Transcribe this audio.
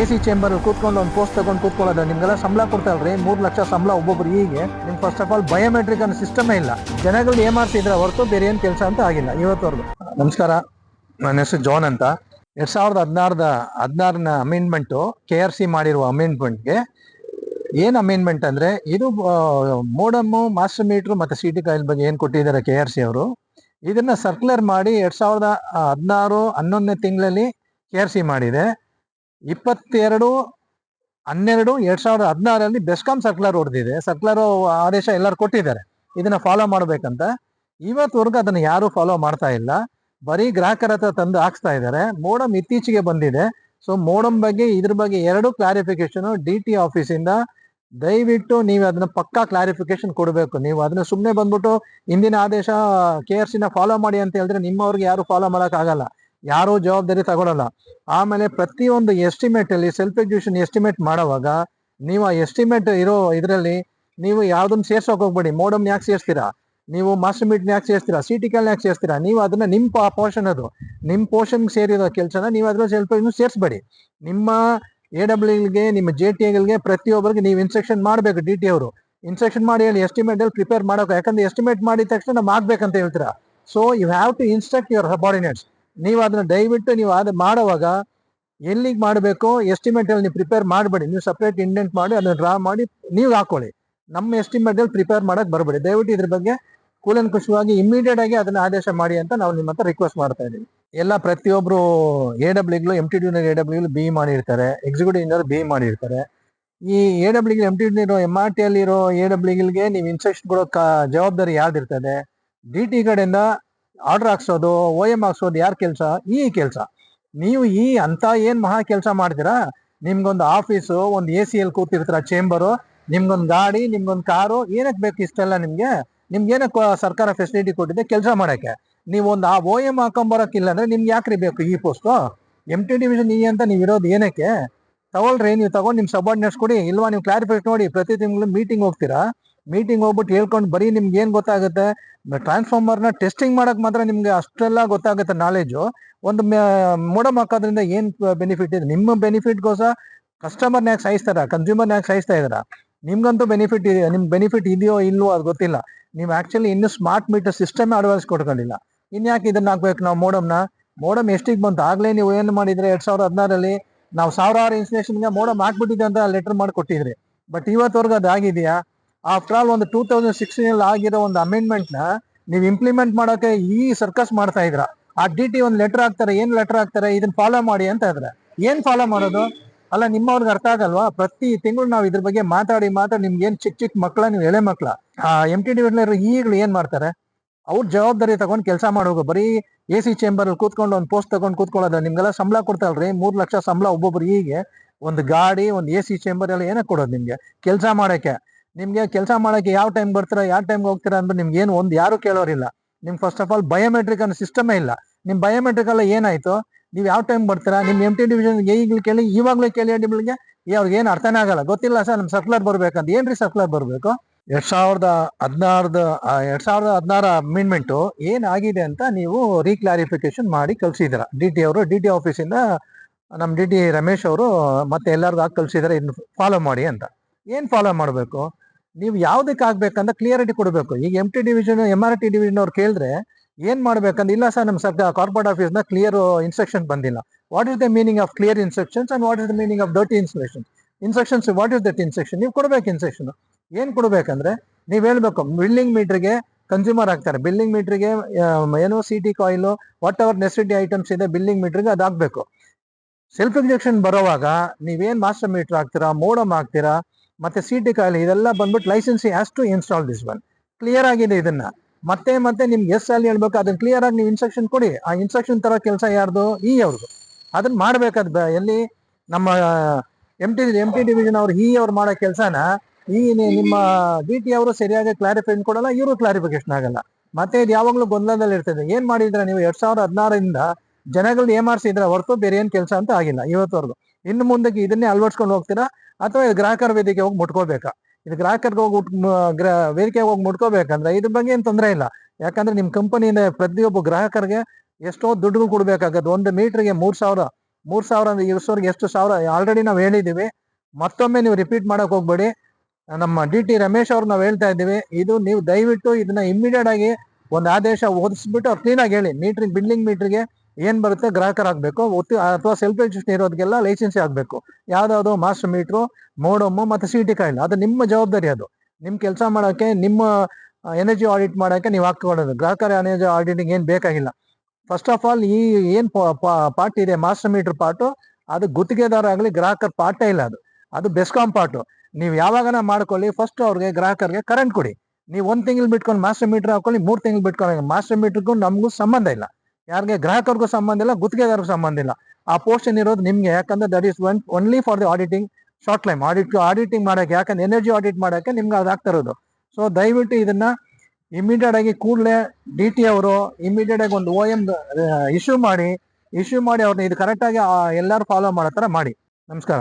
A C chamber ಕೂತ್ಕೊಂಡು ಒಂದು post ತಗೊಂಡು ಕೂತ್ಕೊಳ್ಳೋದು. ನಿಮ್ಗೆಲ್ಲ ಸಂಬಳ ಕೊಡ್ತಾರಲ್ರಿ ಮೂರು ಲಕ್ಷ ಸಂಬಳ ಒಬ್ಬೊಬ್ರು ಹೀಗೆ. ನಿಮ್ ಫಸ್ಟ್ ಆಫ್ ಆಲ್ ಬಯೋಮೆಟ್ರಿಕ್ ಅನ್ನೋ ಸಿಸ್ಟಮೇ ಇಲ್ಲ. ಜನಗಳು ಏಮಾರ್ಸಿದ್ರೆ ಹೊರತು ಬೇರೆ ಏನು ಕೆಲಸ ಅಂತ ಆಗಿಲ್ಲ ಇವತ್ತವರೆಗೂ. ನಮಸ್ಕಾರ. ನನ್ನ ಹೆಸರು ಜಾನ್ ಅಂತ. ಎರಡ್ ಸಾವಿರದ ಹದಿನಾರದ, ಹದಿನಾರನ ಅಮೆಂಡ್ಮೆಂಟು ಕೆ ಆರ್ ಸಿ ಮಾಡಿರುವ ಅಮೆಂಡ್ಮೆಂಟ್ಗೆ ಏನು ಅಮೆಂಡ್ಮೆಂಟ್ ಅಂದರೆ ಇದು ಮೋಡಮ್ಮು ಮಾಸ್ಟರ್ ಮೀಟ್ರು ಮತ್ತು ಸಿ ಟಿ ಕಾಯಿಲ್ ಬಗ್ಗೆ ಏನು ಕೊಟ್ಟಿದ್ದಾರೆ ಕೆ ಆರ್ ಸಿ ಅವರು? ಇದನ್ನು ಸರ್ಕ್ಯುಲರ್ ಮಾಡಿ ಎರಡು ಸಾವಿರದ ಹದಿನಾರು ಹನ್ನೊಂದನೇ ತಿಂಗಳಲ್ಲಿ ಕೆ ಆರ್ ಸಿ ಮಾಡಿದೆ. ಇಪ್ಪತ್ತೆರಡು, ಹನ್ನೆರಡು, ಎರಡ್ ಸಾವಿರದ ಹದಿನಾರಲ್ಲಿ ಬೆಸ್ಕಾಂ ಸರ್ಕ್ಯುಲರ್ ಹೊಡೆದಿದೆ ಸರ್ಕ್ಯುಲರ್ ಆದೇಶ ಎಲ್ಲರೂ ಕೊಟ್ಟಿದ್ದಾರೆ. ಇದನ್ನ ಫಾಲೋ ಮಾಡ್ಬೇಕಂತ. ಇವತ್ತವರೆಗೂ ಅದನ್ನ ಯಾರು ಫಾಲೋ ಮಾಡ್ತಾ ಇಲ್ಲ. ಬರೀ ಗ್ರಾಹಕರ ಹತ್ರ ತಂದು ಹಾಕ್ಸ್ತಾ ಇದ್ದಾರೆ. ಮೋಡಮ್ ಇತ್ತೀಚೆಗೆ ಬಂದಿದೆ. ಸೊ ಮೋಡಮ್ ಬಗ್ಗೆ, ಇದ್ರ ಬಗ್ಗೆ ಎರಡು ಕ್ಲಾರಿಫಿಕೇಶನ್ ಡಿ ಟಿ ಆಫೀಸಿಂದ ದಯವಿಟ್ಟು ನೀವು ಅದನ್ನ ಪಕ್ಕಾ ಕ್ಲಾರಿಫಿಕೇಶನ್ ಕೊಡಬೇಕು. ನೀವು ಅದನ್ನ ಸುಮ್ಮನೆ ಬಂದ್ಬಿಟ್ಟು ಹಿಂದಿನ ಆದೇಶ ಕೆ ಆರ್ ಸಿನ ಫಾಲೋ ಮಾಡಿ ಅಂತ ಹೇಳಿದ್ರೆ ನಿಮ್ಮವ್ರಿಗೆ ಯಾರು ಫಾಲೋ ಮಾಡೋಕ್ಕಾಗಲ್ಲ. ಯಾರು ಜವಾಬ್ದಾರಿ ತಗೊಳ್ಳಲ್ಲ ಆಮೇಲೆ ಪ್ರತಿಯೊಂದು ಎಸ್ಟಿಮೇಟ್ ಅಲ್ಲಿ ಸೆಲ್ಫ್ ಎಕ್ಸಿಕ್ಯೂಷನ್ ಎಸ್ಟಿಮೇಟ್ ಮಾಡುವಾಗ ನೀವು ಆ ಎಸ್ಟಿಮೇಟ್ ಇರೋ ಇದರಲ್ಲಿ ನೀವು ಯಾವ್ದನ್ನ ಸೇರ್ಸೋಕೆ ಹೋಗ್ಬೇಡಿ. ಮೋಡಮ್ ಯಾಕೆ ಸೇರ್ಸ್ತೀರಾ? ನೀವು ಮಾಸ್ಟರ್ ಮೀಟ್ ಯಾಕೆ ಸೇರ್ಸ್ತೀರಾ? ಸಿಟಿಕಲ್ ಯಾಕೆ ಸೇರ್ಸ್ತೀರಾ? ನೀವು ಅದನ್ನ ನಿಮ್ಮ ಪೋರ್ಷನ್ ಅದು. ನಿಮ್ಮ ಪೋರ್ಷನ್ ಸೇರಿರೋ ಕೆಲಸನ ನೀವು ಅದ್ರಲ್ಲಿ ಸೆಲ್ಫ್ ಸೇರಿಸ್ಬೇಡಿ. ನಿಮ್ಮ ಎ ಡಬ್ಲ್ಯೂಗೆ ನಿಮ್ಮ ಜೆ ಟಿ ಎಗಳಿಗೆ ಪ್ರತಿಯೊಬ್ಬರಿಗೆ ನೀವು ಇನ್ಸ್ಟ್ರಕ್ಷನ್ ಮಾಡಬೇಕು ಡಿ ಟಿ ಅವರು. ಇನ್ಸ್ಟ್ರಕ್ಷನ್ ಮಾಡಿ ಹೇಳಿ ಎಸ್ಟಿಮೇಟ್ ಅಲ್ಲಿ ಪ್ರಿಪೇರ್ ಮಾಡೋಕೆ. ಯಾಕಂದ್ರೆ ಎಸ್ಟಿಮೇಟ್ ಮಾಡಿದ ತಕ್ಷಣ ನಾವು ಆಗ್ಬೇಕಂತ ಹೇಳ್ತೀರಾ? So you have to instruct your subordinates ನೀವು ಅದನ್ನ ದಯವಿಟ್ಟು ನೀವು ಅದು ಮಾಡುವಾಗ ಎಲ್ಲಿಗೆ ಮಾಡಬೇಕು ಎಸ್ಟಿಮೇಟಲ್ಲಿ ನೀವು ಪ್ರಿಪೇರ್ ಮಾಡಬೇಡಿ. ನೀವು ಸಪ್ರೇಟ್ ಇಂಡೆಂಟ್ ಮಾಡಿ, ಅದನ್ನ ಡ್ರಾ ಮಾಡಿ, ನೀವು ಹಾಕೊಳ್ಳಿ. ನಮ್ಮ ಎಸ್ಟಿಮೇಟಲ್ಲಿ ಪ್ರಿಪೇರ್ ಮಾಡಕ್ ಬರಬೇಡಿ. ದಯವಿಟ್ಟು ಇದ್ರ ಬಗ್ಗೆ ಕೂಲಂಕುಷವಾಗಿ ಇಮಿಡಿಯೇಟ್ ಆಗಿ ಅದನ್ನ ಆದೇಶ ಮಾಡಿ ಅಂತ ನಾವು ನಿಮ್ಮ ಹತ್ರ ರಿಕ್ವೆಸ್ಟ್ ಮಾಡ್ತಾ ಇದ್ದೀವಿ. ಎಲ್ಲ ಪ್ರತಿಯೊಬ್ಬರು ಎ ಡಬ್ಲ್ಯೂಗಳು ಎಂ ಟಿ ಡಿನ ಎ ಡಬ್ಲ್ಯೂ ಬಿ ಮಾಡಿರ್ತಾರೆ. ಎಕ್ಸಿಕ್ಯೂಟಿವ್ ಇಂಜಿನಿಯರ್ ಬಿ ಮಾಡಿರ್ತಾರೆ. ಈ ಎ ಡಬ್ಲ್ಯೂ ಎಂ ಟಿ ಇರೋ ಎಂ ಆರ್ ಟಿ ಅಲ್ಲಿ ಇರೋ ಎ ಡಬ್ಲ್ಯೂಗಳಿಗೆ ನೀವು ಇನ್ಸ್ಟ್ರಕ್ಷನ್ ಕೊಡೋ ಜವಾಬ್ದಾರಿ ಯಾವ್ದಿರ್ತದೆ? ಡಿ ಟಿ ಕಡೆಯಿಂದ ಆರ್ಡರ್ ಹಾಕ್ಸೋದು ಓ ಎಂ ಹಾಕ್ಸೋದು ಯಾರ ಕೆಲಸ? ಈ ಕೆಲಸ. ನೀವು ಈ ಅಂತ ಏನು ಮಹಾ ಕೆಲಸ ಮಾಡ್ತೀರಾ ನಿಮ್ಗೊಂದು ಆಫೀಸು ಒಂದು ಎ ಸಿ ಎಲ್ ಕೂತಿರ್ತೀರ ಚೇಂಬರು ನಿಮ್ಗೊಂದು ಗಾಡಿ, ನಿಮ್ಗೊಂದು ಕಾರು ಏನಕ್ಕೆ ಬೇಕು ಇಷ್ಟೆಲ್ಲ ನಿಮ್ಗೆ? ನಿಮ್ಗೆ ಏನಕ್ಕೆ ಸರ್ಕಾರ ಫೆಸಿಲಿಟಿ ಕೊಟ್ಟಿದೆ ಕೆಲಸ ಮಾಡೋಕ್ಕೆ? ಒಂದು ಆ ಓ ಎಂ ಹಾಕೊಂಬರೋಕ್ಕಿಲ್ಲ ಅಂದ್ರೆ ನಿಮ್ಗೆ ಯಾಕ್ರಿ ಬೇಕು ಈ post M T division E ಅಂತ ನೀವು ಇರೋದು ಏನಕ್ಕೆ? ತಗೊಳ್ರಿ, ನೀವು ತಗೊಂಡು ನಿಮ್ಮ ಸಬಾರ್ಡಿನೇಟ್ಸ್ ಕೊಡಿ, ಇಲ್ವಾ ನೀವು ಕ್ಲಾರಿಫೈಸ್ ನೋಡಿ, ಪ್ರತಿ ತಿಂಗಳು ಮೀಟಿಂಗ್ ಹೋಗ್ತೀರಾ? ಮೀಟಿಂಗ್ ಹೋಗ್ಬಿಟ್ಟು ಹೇಳ್ಕೊಂಡು ಬರೀ ನಿಮ್ಗೆ ಏನು ಗೊತ್ತಾಗುತ್ತೆ? ಟ್ರಾನ್ಸ್ಫಾರ್ಮರ್ನ ಟೆಸ್ಟಿಂಗ್ ಮಾಡಕ್ ಮಾತ್ರ ನಿಮಗೆ ಅಷ್ಟೆಲ್ಲ ಗೊತ್ತಾಗುತ್ತೆ ನಾಲೆಜು ಒಂದು ಮೋಡಮ್ ಹಾಕೋದ್ರಿಂದ ಏನು ಬೆನಿಫಿಟ್ ಇದೆ? ನಿಮ್ಮ ಬೆನಿಫಿಟ್ಗೋಸ್ಕರ ಕಸ್ಟಮರ್ ಯಾಕೆ ಸಾಯಿಸ್ತಾರ? ಕನ್ಸ್ಯೂಮರ್ ಯಾಕೆ ಸಾಯಿಸ್ತಾ ಇದಾರ ನಿಮ್ಗಂತೂ ಬೆನಿಫಿಟ್ ಇದೆ, ನಿಮ್ ಬೆನಿಫಿಟ್ ಇದೆಯೋ ಇಲ್ವೋ ಅದು ಗೊತ್ತಿಲ್ಲ. ನೀವು ಆಕ್ಚುಲಿ ಇನ್ನು ಸ್ಮಾರ್ಟ್ ಮೀಟರ್ ಸಿಸ್ಟಮ್ ಅಡ್ವೈಸ್ ಕೊಟ್ಕೊಂಡಿಲ್ಲ. ಇನ್ಯಾಕೆ ಇದನ್ನ ಹಾಕ್ಬೇಕು ನಾವು ಮೋಡಮ್ನ ಮೋಡಮ್ ಎಷ್ಟಿಗೆ ಬಂತು? ಆಗ್ಲೇ ನೀವು ಏನು ಮಾಡಿದ್ರೆ ಎರಡು ಸಾವಿರದ ಹದಿನಾರಲ್ಲಿ ನಾವು ಸಾವಿರಾರು ಇನ್ಸ್ಟೇಷನ್ಗೆ ಮೋಡಮ್ ಹಾಕ್ಬಿಟ್ಟಿದೆ ಅಂತ ಲೆಟರ್ ಮಾಡಿ ಕೊಟ್ಟಿದ್ರಿ ಬಟ್ ಇವತ್ತವರೆಗೂ ಅದು ಆಗಿದೆಯಾ ಆಫ್ಟರ್ ಆಲ್ ಒಂದು ಟೂ ತೌಸಂಡ್ ಸಿಕ್ಸ್ಟೀನ್ ಆಗಿರೋ ಒಂದು ಅಮೆಂಡ್ಮೆಂಟ್ನ ನೀವು ಇಂಪ್ಲಿಮೆಂಟ್ ಮಾಡೋಕೆ ಈ ಸರ್ಕಸ್ ಮಾಡ್ತಾ ಇದ್ರ. ಆ ಡಿ ಟಿ ಒಂದು ಲೆಟರ್ ಹಾಕ್ತಾರೆ, ಏನು ಲೆಟರ್ ಹಾಕ್ತಾರೆ ಇದನ್ನ ಫಾಲೋ ಮಾಡಿ ಅಂತ ಇದ್ರೆ. ಏನು ಫಾಲೋ ಮಾಡೋದು? ಅಲ್ಲ, ನಿಮ್ಮವ್ರಿಗೆ ಅರ್ಥ ಆಗಲ್ವಾ? ಪ್ರತಿ ತಿಂಗಳು ನಾವು ಇದ್ರ ಬಗ್ಗೆ ಮಾತಾಡಿ ಮಾತಾಡಿ ನಿಮ್ಗೆ ಏನು ಚಿಕ್ಕ ಚಿಕ್ಕ ಮಕ್ಕಳ ನೀವು ಎಳೆ ಮಕ್ಕಳ ಆ ಎಂ ಟಿ ಡಿ ಈಗಲೂ ಏನು ಮಾಡ್ತಾರೆ? ಅವ್ರ ಜವಾಬ್ದಾರಿ ತಗೊಂಡು ಕೆಲಸ ಮಾಡೋದು ಬರೀ ಎ ಸಿ ಚೇಂಬರ್ ಕೂತ್ಕೊಂಡು ಒಂದು ಪೋಸ್ಟ್ ತಗೊಂಡು ಕೂತ್ಕೊಳ್ಳೋದು. ನಿಮ್ಗೆಲ್ಲ ಸಂಬಳ ಕೊಡ್ತಾರಲ್ರಿ ಮೂರು ಲಕ್ಷ ಸಂಬಳ ಒಬ್ಬೊಬ್ರು ಹೀಗೆ ಒಂದು ಗಾಡಿ, ಒಂದು ಎ ಸಿ ಚೇಂಬರ್ ಎಲ್ಲ ಏನಕ್ಕೆ ಕೊಡೋದು ನಿಮಗೆ. ಕೆಲಸ ಮಾಡಕ್ಕೆ. ನಿಮ್ಗೆ ಕೆಲಸ ಮಾಡಕ್ಕೆ ಯಾವ ಟೈಮ್ ಬರ್ತೀರಾ, ಯಾವ ಟೈಮ್ ಹೋಗ್ತೀರಾ ಅಂದ್ಬಿಟ್ಟು ನಿಮ್ಗೆ ಏನು ಒಂದು ಯಾರು ಕೇಳೋರಿಲ್ಲ. ನಿಮ್ಗೆ ಫಸ್ಟ್ ಆಫ್ ಆಲ್ ಬಯೋಮೆಟ್ರಿಕ್ ಅನ್ನೋ ಸಿಸ್ಟಮೇ ಇಲ್ಲ. ನಿಮ್ ಬಯೋಮೆಟ್ರಿಕ್ ಎಲ್ಲ ಏನಾಯ್ತು? ನೀವು ಯಾವ ಟೈಮ್ ಬರ್ತೀರಾ? ನಿಮ್ ಎಂ ಟಿ ಡಿವಿಷನ್ ಈಗಲೂ ಕೇಳಿ, ಇವಾಗ್ಲೂ ಕೇಳಿ ನಿಮ್ಗೆ ಅವ್ರಿಗೆ ಏನು ಅರ್ಥನೇ ಆಗಲ್ಲ. ಗೊತ್ತಿಲ್ಲ ಸರ್, ನಮ್ ಸರ್ಕ್ಯುಲರ್ ಬರ್ಬೇಕಂತ. ಏನ್ರಿ ಸರ್ಕ್ಯುಲರ್ ಬರ್ಬೇಕು? ಎರಡ್ ಸಾವಿರದ ಹದಿನಾರದ ಎರಡ್ ಸಾವಿರದ ಹದಿನಾರ ಅಮೆಂಡ್ಮೆಂಟ್ ಏನಾಗಿದೆ ಅಂತ ನೀವು ರೀಕ್ಲಾರಿಫಿಕೇಶನ್ ಮಾಡಿ ಕಳ್ಸಿದ್ದೀರಾ. ಡಿ ಟಿ ಅವರು ಡಿ ಟಿ ಆಫೀಸಿಂದ ನಮ್ಮ ಡಿ ಟಿ ರಮೇಶ್ ಅವರು ಮತ್ತೆ ಎಲ್ಲರಿಗೂ ಹಾಕಿ ಕಳ್ಸಿದಾರೆ ಇನ್ನು ಫಾಲೋ ಮಾಡಿ ಅಂತ. ಏನ್ ಫಾಲೋ ಮಾಡಬೇಕು? ನೀವು ಯಾವ್ದಕ್ಕೆ ಆಗ್ಬೇಕಂತ ಕ್ಲಿಯರಿಟಿ ಕೊಡಬೇಕು. ಈಗ M T division M R T division ಅವ್ರು ಕೇಳಿದ್ರೆ ಏನ್ ಮಾಡ್ಬೇಕಂದ್ರೆ ಇಲ್ಲ ಸರ್ ನಮ್ಮ ಸರ್ಕಾರ ಕಾರ್ಪೊರೇಟ್ ಆಫೀಸ್ನ ಕ್ಲಿಯರ್ ಇನ್ಸ್ಟ್ರಕ್ಷನ್ ಬಂದಿಲ್ಲ. What is the meaning of clear instructions and what is the meaning of dirty instruction instructions what is that instruction ನೀವು ಕೊಡ್ಬೇಕು ಇನ್ಸ್ಟ್ರಕ್ಷನ್ ಏನು ಕೊಡಬೇಕಂದ್ರೆ, ನೀವು ಹೇಳ್ಬೇಕು ಬಿಲ್ಡಿಂಗ್ ಮೀಟ್ರಿಗೆ ಕನ್ಸ್ಯೂಮರ್ ಆಗ್ತಾರೆ. ಬಿಲ್ಡಿಂಗ್ ಮೀಟ್ರಿಗೆ ಏನೋ C T coil whatever necessity items ಇದೆ ಬಿಲ್ಡಿಂಗ್ ಮೀಟ್ರಿಗೆ ಅದಾಗಬೇಕು. ಸೆಲ್ಫ್ ಇಂಜೆಕ್ಷನ್ ಬರೋವಾಗ ನೀವೇನು ಮಾಸ್ಟರ್ ಮೀಟರ್ ಆಗ್ತೀರಾ ಮೋಡಮ್ ಹಾಕ್ತೀರಾ ಮತ್ತೆ ಸಿ ಟಿ ಕಾಯಿಲ್ ಇದೆಲ್ಲ ಬಂದ್ಬಿಟ್ಟು licence has to install this one clear ಆಗಿದೆ ಇದನ್ನ. ಮತ್ತೆ ಮತ್ತೆ ನಿಮ್ಗೆ ಎಸ್ ಅಲ್ಲಿ ಹೇಳ್ಬೇಕು, ಅದನ್ನ ಕ್ಲಿಯರ್ ಆಗಿ ನೀವು ಇನ್ಸ್ಟ್ರಕ್ಷನ್ ಕೊಡಿ. ಆ ಇನ್ಸ್ಟ್ರಕ್ಷನ್ ತರ ಕೆಲಸ ಯಾರ್ದು? ಈ ಅವ್ರದ್ದು ಅದನ್ನ ಮಾಡ್ಬೇಕಾದ ಎಲ್ಲಿ? ನಮ್ಮ M T M T division ಅವ್ರು ಈ ಅವ್ರು ಮಾಡೋ ಕೆಲಸನ ಈ ನಿ- ನಿಮ್ಮ ಡಿ ಟಿ ಅವರು ಸರಿಯಾಗಿ ಕ್ಲಾರಿಫೈ ಕೊಡಲ್ಲ, ಇವರು ಕ್ಲಾರಿಫಿಕೇಶನ್ ಆಗಲ್ಲ. ಮತ್ತೆ ಇದು ಯಾವಾಗಲೂ ಗೊಂದಲದಲ್ಲಿ ಇರ್ತದೆ. ಏನ್ ಮಾಡಿದ್ರೆ ನೀವು ಎರಡ್ ಸಾವಿರದ ಹದಿನಾರರಿಂದ ಜನಗಳು ಏಮಾರ್ಸಿದ್ರೆ ಹೊರತು ಬೇರೆ ಏನ್ ಕೆಲಸ ಅಂತ ಆಗಿಲ್ಲ ಇವತ್ತವರೆಗೂ ಇನ್ನು ಮುಂದಕ್ಕೆ ಇದನ್ನೇ ಅಳವಡಿಸ್ಕೊಂಡು ಹೋಗ್ತೀರಾ? ಅಥವಾ ಇದು ಗ್ರಾಹಕರ ವೇದಿಕೆ ಹೋಗಿ ಮುಟ್ಕೋಬೇಕಾ? ಇದು ಗ್ರಾಹಕರಿಗೆ ಹೋಗಿ ಗ್ರ ವೇದಿಕೆ ಹೋಗಿ ಮುಟ್ಕೋಬೇಕಂದ್ರೆ ಇದ್ರ ಬಗ್ಗೆ ಏನು ತೊಂದರೆ ಇಲ್ಲ. ಯಾಕಂದ್ರೆ ನಿಮ್ಮ ಕಂಪನಿಯಿಂದ ಪ್ರತಿಯೊಬ್ಬ ಗ್ರಾಹಕರಿಗೆ ಎಷ್ಟೋ ದುಡ್ಡುಗಳು ಕೊಡಬೇಕಾಗತ್ತೆ. ಒಂದು ಮೀಟ್ರಿಗೆ ಮೂರು ಸಾವಿರ ಮೂರು ಸಾವಿರ ಅಂದ್ರೆ ಇವ್ರಿಗೆ ಎಷ್ಟು ಸಾವಿರ ಆಲ್ರೆಡಿ ನಾವು ಹೇಳಿದ್ದೀವಿ ಮತ್ತೊಮ್ಮೆ ನೀವು ರಿಪೀಟ್ ಮಾಡೋಕೆ ಹೋಗ್ಬೇಡಿ. ನಮ್ಮ ಡಿ ಟಿ ರಮೇಶ್ ಅವ್ರು ನಾವು ಹೇಳ್ತಾ ಇದ್ದೀವಿ, ಇದು ನೀವು ದಯವಿಟ್ಟು ಇದನ್ನ ಇಮಿಡಿಯೇಟ್ ಆಗಿ ಒಂದು ಆದೇಶ ಓದಿಸ್ಬಿಟ್ಟು ಅವ್ರು ಕ್ಲೀನಾಗಿ ಹೇಳಿ. ಮೀಟ್ರಿಗೆ ಬಿಲ್ಡಿಂಗ್ ಮೀಟ್ರಿಗೆ ಏನ್ ಬರುತ್ತೆ ಗ್ರಾಹಕರಾಗಬೇಕು ಅಥವಾ ಸೆಲ್ಫ್ ರಿಜಿಸ್ಟ್ರೇಷನ್ ಇರೋದಕ್ಕೆಲ್ಲ ಲೈಸೆನ್ಸ್ ಆಗಬೇಕು. ಯಾವ್ದಾದ್ರು ಮಾಸ್ಟರ್ ಮೀಟ್ರು ಮೋಡಮ್ಮು ಮತ್ತೆ ಸಿ ಟಿ ಕಾಯಿಲ್ ಅದು ನಿಮ್ಮ ಜವಾಬ್ದಾರಿ ಅದು. ನಿಮ್ಮ ಕೆಲಸ ಮಾಡೋಕೆ ನಿಮ್ಮ ಎನರ್ಜಿ ಆಡಿಟ್ ಮಾಡೋಕೆ ನೀವು ಹಾಕೊಳ್ಳೋದು ಗ್ರಾಹಕರ ಎನರ್ಜಿ ಆಡಿಟಿಂಗ್ ಏನು ಬೇಕಾಗಿಲ್ಲ. ಫಸ್ಟ್ ಆಫ್ ಆಲ್ ಈ, ಏನು ಪಾರ್ಟ್ ಇದೆ ಮಾಸ್ಟರ್ ಮೀಟರ್ ಪಾರ್ಟ್ ಅದು ಗುತ್ತಿಗೆದಾರ ಆಗಲಿ, ಗ್ರಾಹಕರ ಪಾರ್ಟೇ ಇಲ್ಲ ಅದು. ಅದು ಬೆಸ್ಕಾಂ ಪಾರ್ಟ್ ನೀವು ಯಾವಾಗನ ಮಾಡ್ಕೊಳ್ಳಿ ಫಸ್ಟ್ ಅವ್ರಿಗೆ, ಗ್ರಾಹಕರಿಗೆ ಕರೆಂಟ್ ಕೊಡಿ. ನೀವು ಒಂದು ತಿಂಗಳು ಬಿಟ್ಕೊಂಡು ಮಾಸ್ಟರ್ ಮೀಟರ್ ಹಾಕೊಳ್ಳಿ, ಮೂರು ತಿಂಗಳು ಬಿಟ್ಕೊಂಡು ಮಾಸ್ಟರ್ ಮೀಟರ್ಗೂ ನಮಗೂ ಸಂಬಂಧ ಇಲ್ಲ. ಯಾರಿಗೆ ಗ್ರಾಹಕರಿಗೂ ಸಂಬಂಧ ಇಲ್ಲ, ಗುತ್ತಿಗೆದಾರಗೂ ಸಂಬಂಧ ಇಲ್ಲ. ಆ ಪೋರ್ಷನ್ ಇರೋದು ನಿಮ್ಗೆ? ಯಾಕಂದ್ರೆ that is one only for the auditing short time audit auditing ಮಾಡಕ್ಕೆ, ಯಾಕಂದ್ರೆ ಎನರ್ಜಿ ಆಡಿಟ್ ಮಾಡಕ್ಕೆ ನಿಮ್ಗೆ ಅದು ಆಗ್ತಾ ಇರೋದು. ಸೊ ದಯವಿಟ್ಟು ಇದನ್ನ ಇಮಿಡಿಯೇಟ್ ಆಗಿ ಕೂಡಲೇ ಡಿ ಟಿ ಅವರು ಇಮಿಡಿಯೇಟ್ ಆಗಿ ಒಂದು ಓ ಎಂ ಇಶ್ಯೂ ಮಾಡಿ ಇಶ್ಯೂ ಮಾಡಿ ಅವ್ರನ್ನ ಇದು ಕರೆಕ್ಟಾಗಿ ಎಲ್ಲರೂ ಫಾಲೋ ಮಾಡೋ ಥರ ಮಾಡಿ. ನಮಸ್ಕಾರ.